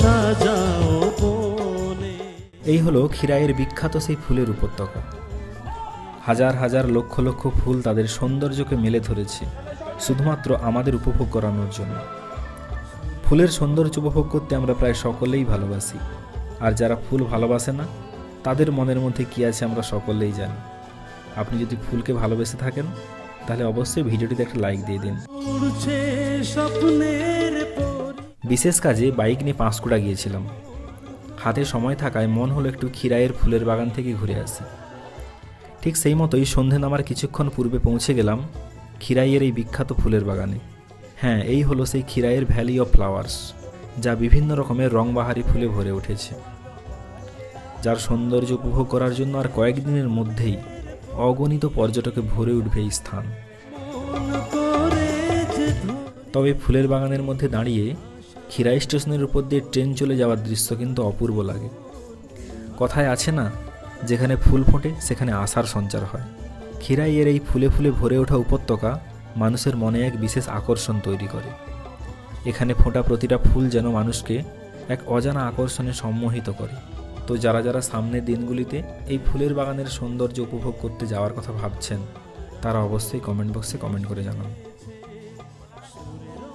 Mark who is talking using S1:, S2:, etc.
S1: সাজাও
S2: এই হলো খিরাইয়ের বিখ্যাত সেই ফুলের উপত্যকা। হাজার হাজার লক্ষ লক্ষ ফুল তাদের সৌন্দর্যকে মেলে ধরেছে শুধুমাত্র আমাদের উপভোগ করানোর জন্য। ফুলের সৌন্দর্য উপভোগ করতে আমরা প্রায় সকলেই ভালোবাসি আর যারা ফুল ভালোবাসে না তাদের মনের মধ্যে কী আছে আমরা সকলেই জানি। আপনি যদি ফুলকে ভালোবেসে থাকেন তাহলে অবশ্যই ভিডিওটিতে একটা লাইক দিয়ে দিন। বিশেষ কাজে বাইক নিয়ে পাঁশকুড়া গিয়েছিলাম। হাতে সময় থাকায় মন হলো একটু খিরাইয়ের ফুলের বাগান থেকে ঘুরে আসি। ঠিক সেই মতোই সন্ধে নামার কিছুক্ষণ পূর্বে পৌঁছে গেলাম খিরাইয়ের এই বিখ্যাত ফুলের বাগানে। হ্যাঁ এই হলো সেই খিরাইয়ের ভ্যালি অফ ফ্লাওয়ার্স, যা বিভিন্ন রকমের রংবাহারি ফুলে ভরে উঠেছে। যার সৌন্দর্য উপভোগ করার জন্য আর কয়েকদিনের মধ্যেই অগণিত পর্যটকে ভরে উঠবে এই স্থান। তবে ফুলের বাগানের মধ্যে দাঁড়িয়ে খিরাই স্টেশনের উপর দিয়ে ট্রেন চলে যাওয়ার দৃশ্য কিন্তু অপূর্ব লাগে। কথায় আছে না, যেখানে ফুল ফোটে, সেখানে আশার সঞ্চার হয়। খিরাইয়ের এই ফুলে ফুলে ভরে ওঠা উপত্যকা মানুষের মনে এক বিশেষ আকর্ষণ তৈরি করে। এখানে ফোটা প্রতিটা ফুল যেন মানুষকে এক অজানা আকর্ষণে সম্মোহিত করে। তো যারা যারা সামনের দিনগুলিতে এই ফুলের বাগানের সৌন্দর্য উপভোগ করতে যাওয়ার কথা ভাবছেন, তারা অবশ্যই কমেন্ট বক্সে কমেন্ট করে জানান। সুরের